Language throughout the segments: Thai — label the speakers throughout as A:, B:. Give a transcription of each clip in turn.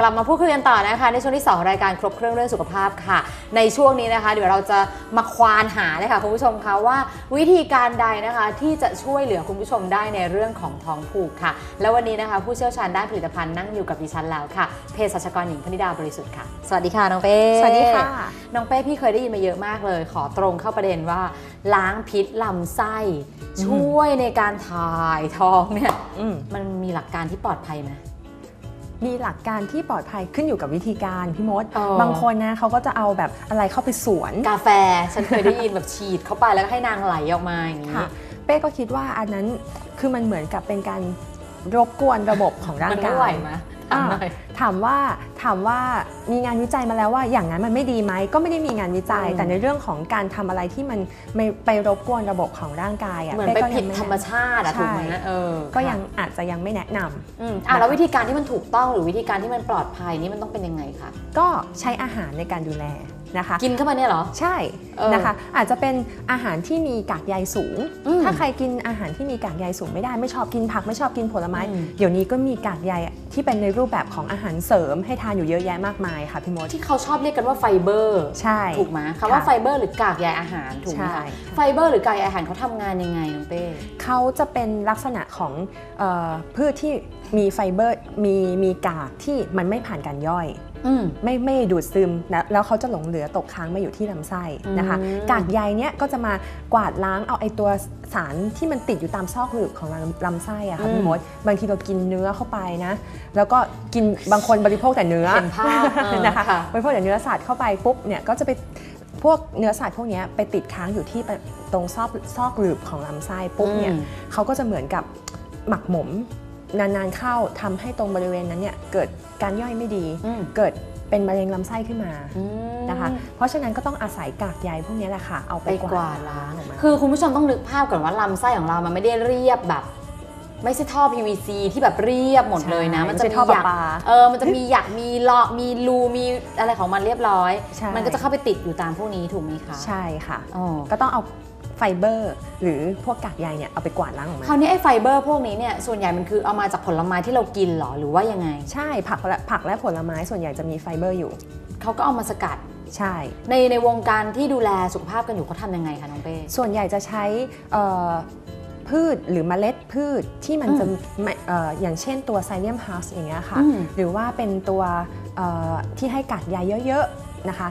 A: กลับมาพูดคุยกันต่อนะคะ ในช่วงที่ 2 รายการครบเครื่องเรื่องสุขภาพค่ะ ในช่วงนี้นะคะ เดี๋ยวเราจะมาควานหาเลยค่ะคุณผู้ชมคะว่าวิธีการใดนะคะที่จะช่วยเหลือคุณผู้ชมได้ในเรื่องของท้องผูกค่ะ แล้ววันนี้นะคะ ผู้เชี่ยวชาญด้านผลิตภัณฑ์นั่งอยู่กับดิฉันแล้วค่ะเภสัชกรหญิงพนิดาบริสุทธิ์ค่ะ สวัสดีค่ะน้องเป้
B: สวัสดีค่ะ
A: น้องเป้พี่เคยได้ยินมาเยอะมากเลย ขอตรงเข้าประเด็นว่า ล้างพิษลำไส้ ช่วยในการถ่ายท้องเนี่ย
B: อืม
A: มันมีหลักการที่ปลอดภัยไหม
B: มีหลักการที่ปลอดภัยขึ้นอยู่กับวิธีการพี่มด
A: อ๋อ
B: บางคนนะเขาก็จะเอาแบบอะไรเข้าไปสวน
A: กาแฟ ฉันเคยได้ยินแบบฉีดเข้าไปแล้วก็ให้นางไหลออกมาอย่างนี้
B: ค่ะเป้ก็คิดว่าอันนั้นคือมันเหมือนกับเป็นการรบกวนระบบของร่าง
A: มัน
B: กา
A: ไม่
B: ย
A: ไหวไหม ถามหน่อย
B: ถามว่าถามว่ามีงานวิจัยมาแล้วว่าอย่างนั้นมันไม่ดีไหมก็ไม่ได้มีงานวิจัย
A: อืม
B: แต่ในเรื่องของการทำอะไรที่มันไม่ไปรบกวนระบบของร่างกายอะ
A: เหมือนไป
B: ก็
A: ผิด
B: ยัง
A: ธรรมชาติอะ
B: ใช่
A: ถูกไหมเออ
B: ก็ยังอาจจะยังไม่แนะนำ
A: อืมอะแล้ววิธีการที่มันถูกต้องหรือวิธีการที่มันปลอดภัยนี่มันต้องเป็นยังไงคะ
B: ก็ใช้อาหารในการดูแล นะคะ
A: กินเข้ามาเนี่ยเหรอ
B: ใช่
A: เออ
B: นะคะ อาจจะเป็นอาหารที่มีกากใยสูง
A: อืม
B: ถ้าใครกินอาหารที่มีกากใยสูงไม่ได้ไม่ชอบกินผักไม่ชอบกินผลไม้
A: อืม
B: เดี๋ยวนี้ก็มีกากใยที่เป็นในรูปแบบของอาหารเสริมให้ทานอยู่เยอะแยะมากมายค่ะพี่มด
A: ที่เขาชอบเรียกกันว่าไฟเบอร์
B: ใช่
A: ถูกไหมคำว่า
B: ค่ะ
A: ไฟเบอร์หรือกากใยอาหารถูกไหม
B: ใช่
A: คะ
B: ค่ะ
A: ไฟเบอร์หรือกากใยอาหารเขาทำงานยังไงน้องเป้
B: เขาจะเป็นลักษณะของเออพืชที่มีไฟเบอร์มีมีกากที่มันไม่ผ่านการย่อย
A: อืม
B: ไม่ไม่ดูดซึมนะแล้วเขาจะหลงเหลือตกค้างมาอยู่ที่ลำไส้นะคะ
A: อืม
B: กากใยเนี้ยก็จะมากวาดล้างเอาไอตัวสารที่มันติดอยู่ตามซอกหลืบของลำลำไส้อะค่ะพี่มดบางทีเรากินเนื้อเข้าไปนะ แล้วก็กินบางคนบริโภคแต่เนื้อ
A: เห็นภาพเออ
B: นะคะ
A: ค่ะ
B: บริโภคแต่เนื้อสัตว์เข้าไปปุ๊บเนี่ยก็จะไปพวกเนื้อสัตว์พวกเนี้ยไปติดค้างอยู่ที่ตรงซอกซอกหลืบของลำไส้ปุ๊บเนี่ย
A: อืม
B: เขาก็จะเหมือนกับหมักหมม นานๆเข้าทำให้ตรงบริเวณนั้นเนี่ยเกิดการย่อยไม่ดี
A: อืม
B: เกิดเป็นมะเร็งลำไส้ขึ้นมา
A: อืม
B: นะคะ เพราะฉะนั้นก็ต้องอาศัยกากใยพวกนี้แหละค่ะ เอาไป
A: ไป
B: ก
A: ก
B: วาวาด
A: ด
B: ล้างออกมา
A: คือคุณผู้ชมต้องนึกภาพก่อนว่าลำไส้ของเรามันไม่ได้เรียบแบบ ไม่ใช่ท่อ PVC ที่แบบเรียบหมดเลยนะ
B: ใช่
A: มันจะ
B: ไม่
A: มี
B: ใช่ท่อ
A: หยัก
B: ประปา
A: เออมันจะมีหยักมีเลาะมีรูมีอะไรของมันเรียบร้อย
B: ใช่
A: มันก็จะเข้าไปติดอยู่ตามพวกนี้ถูกไหมคะ
B: ใช่ค่ะ
A: อ๋อ
B: ก็ต้องเอา ไฟเบอร์ หรือพวกกากใยเนี่ยเอาไปกวาดล้างออกมา
A: คราวนี้ไอ้ไฟเบอร์พวกนี้เนี่ยส่วนใหญ่มันคือเอามาจากผลไม้ที่เรากินเหรอหรือว่ายังไง
B: ใช่ผักและผักและผลไม้ส่วนใหญ่จะมีไฟเบอร์อยู่
A: เขาก็เอามาสกัด
B: ใช่
A: ในในวงการที่ดูแลสุขภาพกันอยู่เขาทำยังไงคะน้องเป้
B: ส่วนใหญ่จะใช้เอ่อพืชหรือเมล็ดพืชที่มันจะไม่เอ่ออย่างเช่นตัวไซเลียมฮัสอย่างเงี้ยค่ะ
A: อืม
B: หรือว่าเป็นตัวเอ่อที่ให้กากใยเยอะๆนะคะ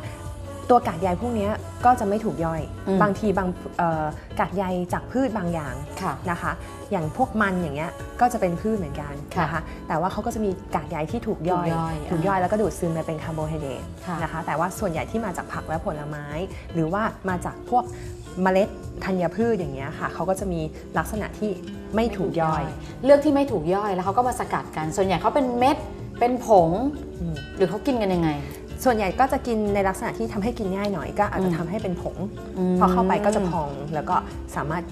B: ตัวกากใยพวกเนี้ยก็จะไม่ถูกย่อย
A: อืม
B: บางทีบางเอ่อกากใยจากพืชบางอย่าง
A: ค่ะ
B: นะคะ อย่างพวกมันอย่างเงี้ยก็จะเป็นพืชเหมือนกัน
A: ค่ะ
B: นะคะแต่ว่าเขาก็จะมีกากใยที่ถูกย่อย
A: ถูกย่อย
B: ถูกย่อยแล้วก็ดูดซึมไปเป็นคาร์โบไฮเดรต
A: ค่ะ
B: นะคะแต่ว่าส่วนใหญ่ที่มาจากผักและผลไม้ หรือว่ามาจากพวกเมล็ดธัญพืชอย่างเงี้ยค่ะเขาก็จะมีลักษณะที่ไม่ถูกย่อย
A: เลือกที่ไม่ถูกย่อยแล้วเขาก็มาสกัดกัน ส่วนใหญ่เขาเป็นเม็ดเป็นผง
B: อืม
A: หรือเขากินกันยังไง
B: ส่วนใหญ่ก็จะกินในลักษณะที่ทำให้กินง่ายหน่อยก็อาจจะ
A: อืม
B: ทำให้เป็นผง
A: ม
B: พอเข้าไปก็จะพองแล้วก็สามารถ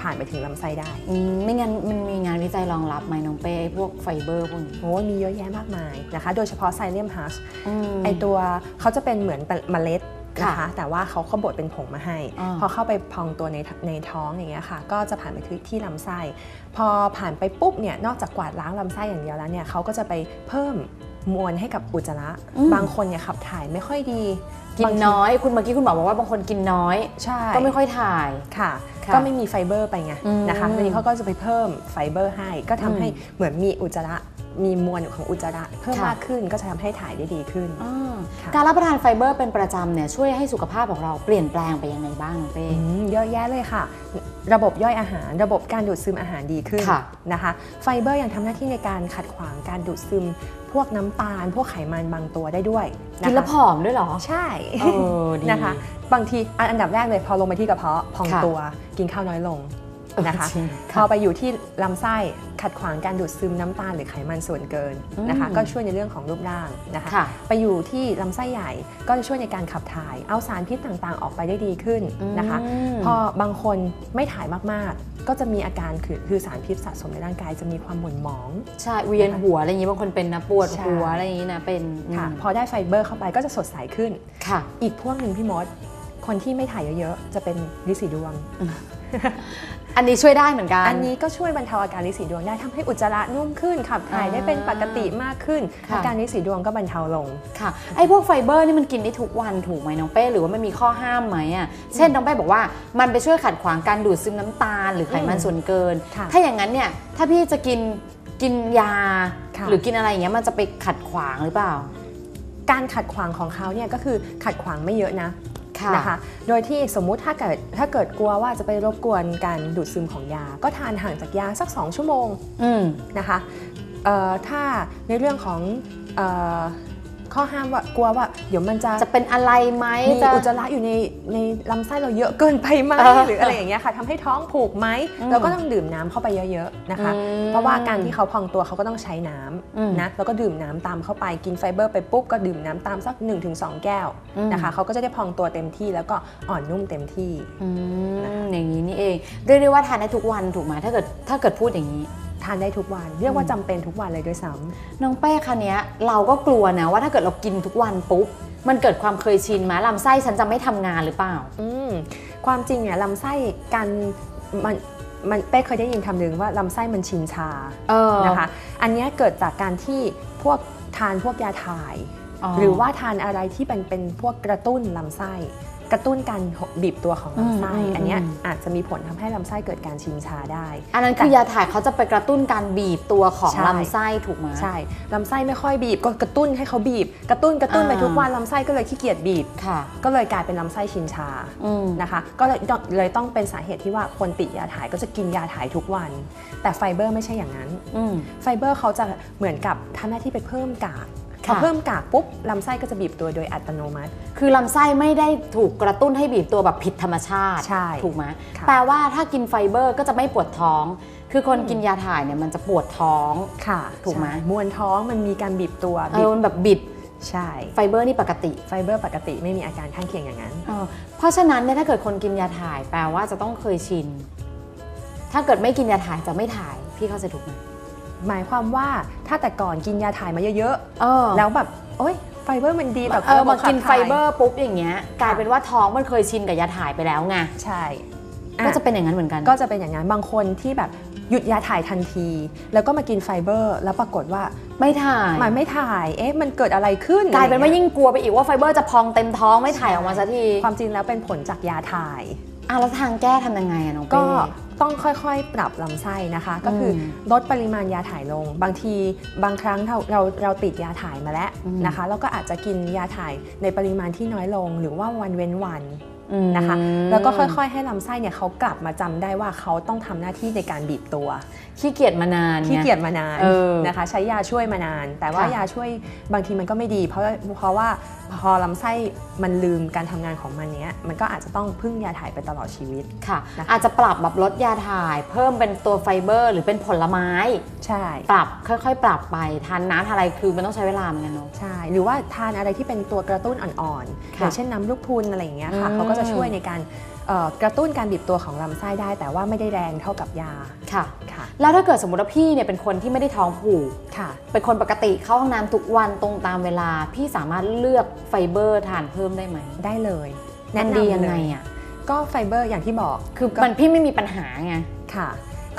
B: ผ่านไปถึงลำไส้ได้
A: อืมไม่งั้นมันมีงานวิจัยรองรับไหมน้องเป้ไอ้พวกไฟเบอร์พวกนี้
B: โอ้ยมีเยอะแยะมากมายนะคะ โดยเฉพาะไซเลียมฮัส
A: ม
B: ไอตัวเขาจะเป็นเหมือนเมล็ดนะ
A: ค่ะ
B: คะแต่ว่าเขาเขาบดเป็นผงมาให้
A: อ่า
B: พอเข้าไปพองตัวในในท้องอย่างเงี้ยค่ะ ก็จะผ่านไปที่ที่ลำไส้ พอผ่านไปปุ๊บเนี่ยนอกจากกวาดล้างลำไส้อย่างเดียวแล้วเนี่ยเขาก็จะไปเพิ่ม มวลให้กับอุจจาระบางคนเนี่ยขับถ่ายไม่ค่อยดี
A: กิน
B: บางที
A: น้อย คุณเมื่อกี้คุณหมอบอกว่าบางคนกินน้อย
B: ใช่
A: ก็ไม่ค่อยถ่าย
B: ค่ะ
A: ค่ะ
B: ก็ไม่มีไฟเบอร์ไปไง
A: อืม
B: นะคะทีนี้เขาก็จะไปเพิ่มไฟเบอร์ให้ ก็ทำให้
A: อืม
B: เหมือนมีอุจจาระ มีมวลของอุจจาระเพิ่ม
A: ค่ะ
B: มากขึ้นก็จะทำให้ถ่ายได้ดีขึ้น
A: อ่า
B: ค่ะ
A: การรับประทานไฟเบอร์เป็นประจำเนี่ยช่วยให้สุขภาพของเราเปลี่ยนแปลงไปยังไงบ้างน้องเป้
B: อืมเยอะแยะเลยค่ะ ระบบย่อยอาหาร ระบบการดูดซึมอาหารดีขึ้น
A: ค่ะ
B: นะคะไฟเบอร์ยังทำหน้าที่ในการขัดขวางการดูดซึม พวกน้ำตาล พวกไขมันบางตัวได้ด้วยะคะ
A: กินแล้วผอมด้วยเหรอ
B: ใช่
A: เออดี
B: นะคะ บางทีอันอันดับแรกเลยพอลงไปที่กระเพาะพอง
A: ค่ะ
B: ตัวกินข้าวน้อยลง นะคะ
A: จริง
B: พอไปอยู่ที่ลำไส้ขัดขวางการดูดซึมน้ำตาลหรือไขมันส่วนเกินนะคะ
A: อืม
B: ก็ช่วยในเรื่องของรูปร่างนะคะ
A: ค่ะ
B: ไปอยู่ที่ลำไส้ใหญ่ก็จะช่วยในการขับถ่าย เอาสารพิษต่างๆ ออกไปได้ดีขึ้นนะคะ
A: อืม
B: พอบางคนไม่ถ่ายมากๆ ก็จะมีอาการคือคือสารพิษสะสมในร่างกายจะมีความหม่นหมอง
A: ใช่เวียนหัวอะไรอย่างนี้บางคนเป็นนะปวด
B: ใช่
A: หัวอะไรอย่างนี้นะเป็น
B: ค่ะ
A: อืม
B: พอได้ไฟเบอร์เข้าไปก็จะสดใสขึ้น
A: ค่ะ
B: อีกพวกหนึ่งพี่มดคนที่ไม่ถ่ายเยอะๆ จะเป็นลิสีดวง
A: อืมอันนี้ช่วยได้เหมือนกัน
B: อันนี้ก็ช่วยบรรเทาอาการลิ้นสีดวงได้ทำให้อุจจาระนุ่มขึ้นขับถ่ายได้เป็นปกติมากขึ้น
A: ค่ะ
B: อาการลิ้นสีดวงก็บรรเทาลง
A: ค่ะไอ้พวกไฟเบอร์นี่มันกินได้ทุกวันถูกไหมน้องเป้หรือว่ามันมีข้อห้ามไหมอะเช่นน้องเป้บอกว่ามันไปช่วยขัดขวางการดูดซึมน้ำตาล หรือไขมัน
B: อืม
A: ส่วนเกิน
B: ค่ะ
A: ถ้าอย่างนั้นเนี่ยถ้าพี่จะกินกินยา
B: ค่ะ
A: หรือกินอะไรอย่างเงี้ยมันจะไปขัดขวางหรือเปล่า
B: การขัดขวางของเขาเนี่ยก็คือขัดขวางไม่เยอะนะ
A: ค่ะ
B: นะคะโดยที่สมมุติถ้าเกิดถ้าเกิดกลัวว่าจะไปรบกวนการดูดซึมของยา ก็ทานห่างจากยาสัก 2 ชั่วโมง
A: อืม
B: นะคะเอ่อถ้าในเรื่องของเอ่อ ข้อห้ามว่ากลัวว่า เดี๋ยวมันจะ
A: จะเป็นอะไรไหม
B: มี
A: จะ
B: อุจจาระอยู่ในในลำไส้เราเยอะเกินไปไหม
A: เออ
B: หรืออะไรอย่างเงี้ยค่ะทำให้ท้องผูกไหม
A: อืม
B: เราก็ต้องดื่มน้ำเข้าไปเยอะๆนะคะ
A: อืม
B: เพราะว่าการที่เขาพองตัวเขาก็ต้องใช้น้
A: อืมำ
B: นะแล้วก็ดื่มน้ำตามเข้าไปกินไฟเบอร์ไปปุ๊บก็ดื่มน้ำตามสัก 1-2 แก้ว
A: อืม
B: นะคะเขาก็จะได้พองตัวเต็มที่แล้วก็อ่อนนุ่มเต็มที่
A: อื
B: นะคะ
A: มอย่างนี้นี่เองเรียกได้ว่าทานได้ทุกวันถูกไหมถ้าเกิดถ้าเกิดพูดอย่างนี้
B: ทานได้ทุกวัน เรียกว่า
A: อืม
B: จำเป็นทุกวันเลยด้วยซ้ำ
A: น้องเป้คะเนี้ยเราก็กลัวนะว่าถ้าเกิดเรากินทุกวันปุ๊บมันเกิดความเคยชินไหมลำไส้ฉันจะไม่ทำงานหรือเปล่า
B: อืมความจริงเนี่ยลำไส้การมันมันเป้เคยได้ยินคำหนึ่งว่าลำไส้มันชินชา
A: เออ
B: นะคะ อันเนี้ยเกิดจากการที่พวกทานพวกยาถ่าย
A: อ๋อ
B: หรือว่าทานอะไรที่เป็นเป็นพวกกระตุ้นลำไส้ กระตุ้นการบีบตัวของลำไส้
A: อืมอืม
B: อันเนี้ย
A: อืม
B: อาจจะมีผลทำให้ลำไส้เกิดการชินชาได้
A: อันนั้นคือยาถ่ายเขาจะไปกระตุ้นการบีบตัวของ
B: ใช่
A: ลำไส้ถูกไหม
B: ใช่ลำไส้ไม่ค่อยบีบก็กระตุ้นให้เขาบีบ กระตุ้นกระตุ้น
A: อ่า
B: ไปทุกวันลำไส้ก็เลยขี้เกียจบีบ
A: ค่ะ
B: ก็เลยกลายเป็นลำไส้ชินชา
A: อืม
B: นะคะ ก็เลยเลยต้องเป็นสาเหตุที่ว่าคนติดยาถ่ายก็จะกินยาถ่ายทุกวัน แต่ไฟเบอร์ไม่ใช่อย่างนั้น
A: อืม
B: ไฟเบอร์เขาจะเหมือนกับทำหน้าที่ไปเพิ่มกาก พ
A: ค่ะ
B: อเพิ่มกากปุ๊บลำไส้ก็จะบีบตัวโดยอัตโนมัติ
A: คือลำไส้ไม่ได้ถูกกระตุ้นให้บีบตัวแบบผิดธรรมชาติ
B: ใช่
A: ถูกไหม
B: ค่ะ
A: แปลว่าถ้ากินไฟเบอร์ก็จะไม่ปวดท้อง คือคนกินยาถ่ายเนี่ยมันจะปวดท้อง
B: ค่ะ
A: ถูกไหม
B: ใช่มวนท้องมันมีการบีบตัว
A: เอ
B: บี
A: อบมันแบบบิด
B: ใช่
A: ไฟเบอร์นี่ปกติ
B: ไฟเบอร์ปกติไม่มีอาการข้างเคียงอย่างนั้น
A: เออเพราะฉะนั้นเนี่ยถ้าเกิดคนกินยาถ่าย แปลว่าจะต้องเคยชิน ถ้าเกิดไม่กินยาถ่ายจะไม่ถ่ายพี่เข้าใจถูกไหม
B: หมายความว่าถ้าแต่ก่อนกินยาถ่ายมาเยอะ
A: เออ
B: ๆ แล้วแบบโอ๊ยไฟเบอร์มันดีต่อ
A: เออ
B: ระบบ
A: มากิน
B: ขั
A: ไฟ
B: ถ่าย
A: เบอร์ปุ๊บอย่างเงี้ยกลายเป็นว่าท้องมันเคยชินกับยาถ่ายไปแล้วไง
B: ใช่
A: ก็
B: อะ
A: จะเป็นอย่างนั้นเหมือนกัน
B: ก็จะเป็นอย่างนั้นบางคนที่แบบหยุดยาถ่ายทันที แล้วก็มากินไฟเบอร์ แล้วปรากฏว่า
A: ไม่ถ่าย
B: มันไม่ถ่ายเอ๊ะมันเกิดอะไรขึ้น
A: กลายเป็นว่า
B: อะไรงี้
A: ยิ่งกลัวไปอีกว่าไฟเบอร์จะพองเต็มท้องไม่ถ่ายออกมาสักที
B: ความจริงแล้วเป็นผลจากยาถ่าย
A: อะแล้วทางแก้ทำยังไงอะน้องเป้
B: ก็ ต้องค่อยๆ ปรับลำไส้นะคะ ก็คืออ
A: ม
B: ลดปริมาณยาถ่ายลง บางทีบางครั้งเราเราเราติดยาถ่ายมาแล้ว
A: อืม
B: นะคะแล้วก็อาจจะกินยาถ่ายในปริมาณที่น้อยลง หรือว่าวันเว้นวัน
A: อืม
B: นะคะแล้วก็ค่อยๆ ให้ลำไส้เนี่ยเขากลับมาจำได้ว่าเขาต้องทำหน้าที่ในการบีบตัว
A: ขี้เกียจมานาน
B: ขี้
A: ไง
B: เกียจมานาน
A: เออ
B: นะคะ ใช้ยาช่วยมานาน แต่ว่า
A: ค่ะ
B: ยาช่วยบางทีมันก็ไม่ดี เพราะเพราะว่า พอลำไส้มันลืมการทำงานของมันเนี้ยมันก็อาจจะต้องพึ่งยาถ่ายไปตลอดชีวิต
A: ค่ะ
B: นะคะ
A: อาจจะปรับแบบลดยาถ่าย เพิ่มเป็นตัวไฟเบอร์ หรือเป็นผลไม้
B: ใช่
A: ปรับค่อยๆ ปรับไปทานน้ำทานอะไรคือมันต้องใช้เวลาเหมือนกันเนาะ
B: ใช่ หรือว่าทานอะไรที่เป็นตัวกระตุ้นอ่อนๆ
A: ค่ะ
B: อย่างเช่นน้ำลูกพรุนอะไรอย่างเงี้ยค่ะ
A: อืม
B: เขาก็จะช่วยในการเอ่อ กระตุ้นการบีบตัวของลำไส้ได้ แต่ว่าไม่ได้แรงเท่ากับยา
A: ค่ะ
B: ค่ะ
A: แล้วถ้าเกิดสมมติว่าพี่เนี่ยเป็นคนที่ไม่ได้ท้องผูก
B: ค่ะ
A: เป็นคนปกติเข้าห้องน้ำทุกวันตรงตามเวลา พี่สามารถเลือกไฟเบอร์ทานเพิ่มได้ไหม
B: ได้เลย
A: มัน
B: แะำ
A: ดียัง
B: เล
A: ไงอะ
B: ก็ไฟเบอร์อย่างที่บอก
A: คือมันพี่ไม่มีปัญหาไง
B: ค่ะ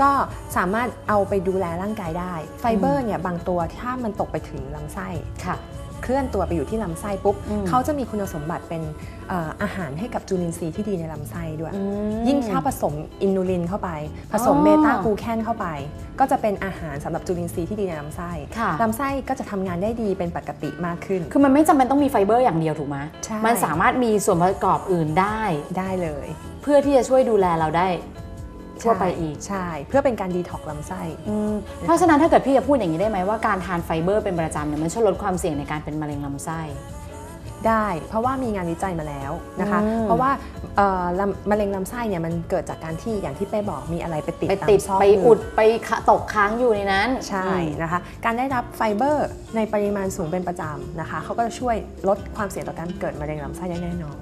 B: ก็สามารถเอาไปดูแลร่างกายได้ ไฟเบอร์เนี่ยบางตัวถ้ามันตกไปถึงลำไส้
A: ค่ะ
B: เคลื่อนตัวไปอยู่ที่ลำไส้ปุ๊บ
A: อืม
B: เขาจะมีคุณสมบัติเป็นเอ่ออาหารให้กับจุลินทรีย์ที่ดีในลำไส้ด้วย
A: อืม
B: ยิ่งถ้าผสมอินูลินเข้าไป ผสม
A: อ๋อ
B: เบต้ากลูแคนเข้าไป ก็จะเป็นอาหารสำหรับจุลินทรีย์ที่ดีในลำไส้
A: ค่ะ
B: ลำไส้ก็จะทำงานได้ดีเป็นปกติมากขึ้น
A: คือมันไม่จำเป็นต้องมีไฟเบอร์อย่างเดียวถูกไหม
B: ใช่
A: มันสามารถมีส่วนประกอบอื่นได้
B: ได้เลย
A: เพื่อที่จะช่วยดูแลเราได้ ทั่วไปอีก
B: ใช่ เพื่อเป็นการดีท็อกซ์ลำไส้
A: อืมเพราะฉะนั้นถ้าเกิดพี่จะพูดอย่างนี้ได้ไหมว่าการทานไฟเบอร์เป็นประจำเนี่ยมันช่วยลดความเสี่ยงในการเป็นมะเร็งลำไส้
B: ได้ เพราะว่ามีงานวิจัยมาแล้วนะคะ
A: อืม
B: เพราะว่าเอ่อลำมะเร็งลำไส้เนี่ยมันเกิดจากการที่อย่างที่เป้บอกมีอะไรไปติด
A: ไป
B: ตาม
A: ติด
B: ซอก
A: ไป
B: มื
A: อุดไปขะตกค้างอยู่ในนั้น
B: ใช่
A: อืม
B: นะคะ การได้รับไฟเบอร์ในปริมาณสูงเป็นประจำนะคะ เขาก็จะช่วยลดความเสี่ยงต่อการเกิดมะเร็งลำไส้ได้แน่นอน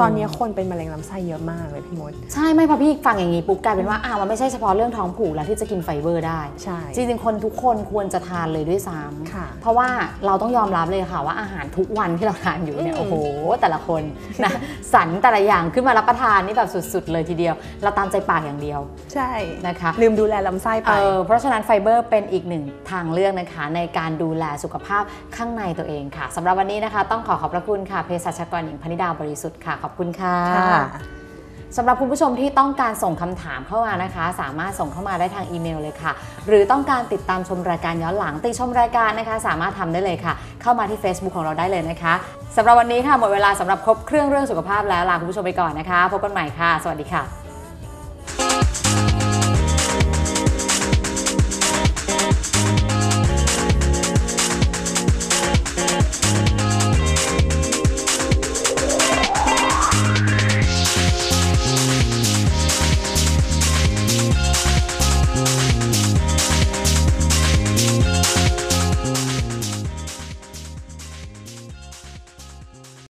B: ตอนนี้คนเป็นมะเร็งลำไส้เยอะมากเลยพี่มด
A: ใช่ ไม่พอพี่ฟังอย่างนี้ปุ๊บกลายเป็นว่าอ้าวมันไม่ใช่เฉพาะเรื่องท้องผูกแล้วที่จะกินไฟเบอร์ได้
B: ใช่
A: จริงๆคนทุกคนควรจะทานเลยด้วยซ้
B: ค่ะำ
A: เพราะว่าเราต้องยอมรับเลยค่ะว่าอาหารทุกวันที่เราทานอยู่เนี่ยโอ้โห แต่ละคนนะสรรแต่ละอย่างขึ้นมารับประทานนี่แบบสุดๆ เลยทีเดียว เราตามใจปากอย่างเดียว
B: ใช่
A: นะคะ
B: ลืมดูแลลำไส้ไป
A: เออเพราะฉะนั้นไฟเบอร์เป็นอีกหนึ่งทางเลือกนะคะในการดูแลสุขภาพข้างในตัวเองค่ะสำหรับวันนี้นะคะ ต้องขอขอบพระคุณค่ะเภสัชกรหญิงพนิดาบริสุทธิ์ค่ะขอบคุณค่ะ
B: ค่ะ
A: สำหรับคุณผู้ชมที่ต้องการส่งคำถามเข้ามานะคะ สามารถส่งเข้ามาได้ทางอีเมลเลยค่ะ หรือต้องการติดตามชมรายการย้อนหลังติชมรายการนะคะ สามารถทำได้เลยค่ะ เข้ามาที่ Facebook ของเราได้เลยนะคะสำหรับวันนี้ค่ะหมดเวลาสำหรับครบเครื่องเรื่องสุขภาพแล้วลาคุณผู้ชมไปก่อนนะคะ พบกันใหม่ค่ะ สวัสดีค่ะ